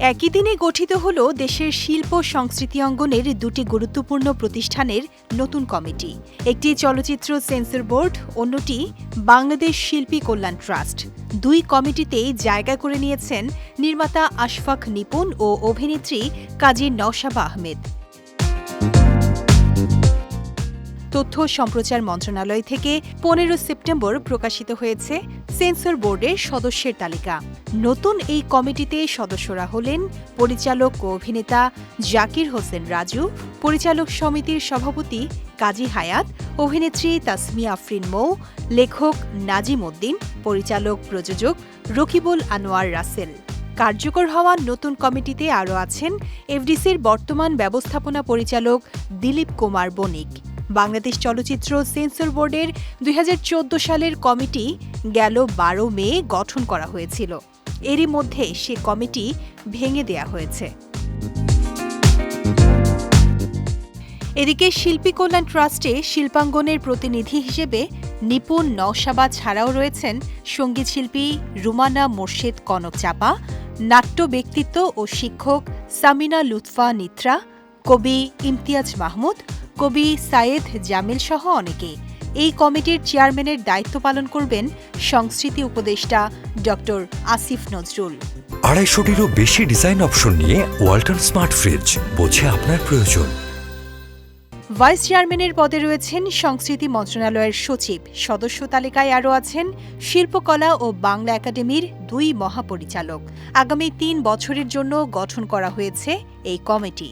একই দিনে গঠিত হল দেশের শিল্প সংস্কৃতি অঙ্গনের দুটি গুরুত্বপূর্ণ প্রতিষ্ঠানের নতুন কমিটি। একটি চলচ্চিত্র সেন্সর বোর্ড, অন্যটি বাংলাদেশ শিল্পী কল্যাণ ট্রাস্ট। দুই কমিটিতেই জায়গা করে নিয়েছেন নির্মাতা আশফাক নিপুণ ও অভিনেত্রী কাজী নওশাবা আহমেদ। তথ্য সম্প্রচার মন্ত্রণালয় থেকে পনেরো সেপ্টেম্বর প্রকাশিত হয়েছে সেন্সর বোর্ডের সদস্যের তালিকা। নতুন এই কমিটিতে সদস্যরা হলেন পরিচালক ও অভিনেতা জাকির হোসেন রাজু, পরিচালক সমিতির সভাপতি কাজী হায়াত, অভিনেত্রী তাসমিয়া আফরিন মৌ, লেখক নাজিম উদ্দিন, পরিচালক প্রযোজক রকিবুল আনোয়ার রাসেল। কার্যকর হওয়া নতুন কমিটিতে আরও আছেন এফডিসির বর্তমান ব্যবস্থাপনা পরিচালক দিলীপ কুমার বণিক। বাংলাদেশ চলচ্চিত্র সেন্সর বোর্ডের দুই হাজার চোদ্দ সালের কমিটি গেল বারো মে গঠন করা হয়েছিল। এরই মধ্যে সে কমিটি ভেঙে দেয়া হয়েছে। এদিকে শিল্পী কল্যাণ ট্রাস্টে শিল্পাঙ্গনের প্রতিনিধি হিসেবে নিপুণ নওশাবা ছাড়াও রয়েছেন সংগীত শিল্পী রুমানা মোর্শেদ কনক চাপা, নাট্য ব্যক্তিত্ব ও শিক্ষক সামিনা লুৎফা নিত্রা, কবি ইমতিয়াজ মাহমুদ কবি সায়েদ জামিল সহ অনেকে। এই কমিটির চেয়ারম্যানের দায়িত্ব পালন করবেন সংস্কৃতি উপদেষ্টা ড আসিফ নজরুল। আড়াইশোটিরও বেশি ডিজাইন অপশন নিয়ে ওয়ালটন স্মার্ট ফ্রিজ বোঝে আপনার প্রয়োজন। ভাইস চেয়ারম্যানের পদে রয়েছেন সংস্কৃতি মন্ত্রণালয়ের সচিব। সদস্য তালিকায় আরও আছেন শিল্পকলা ও বাংলা একাডেমির দুই মহাপরিচালক। আগামী তিন বছরের জন্য গঠন করা হয়েছে এই কমিটি।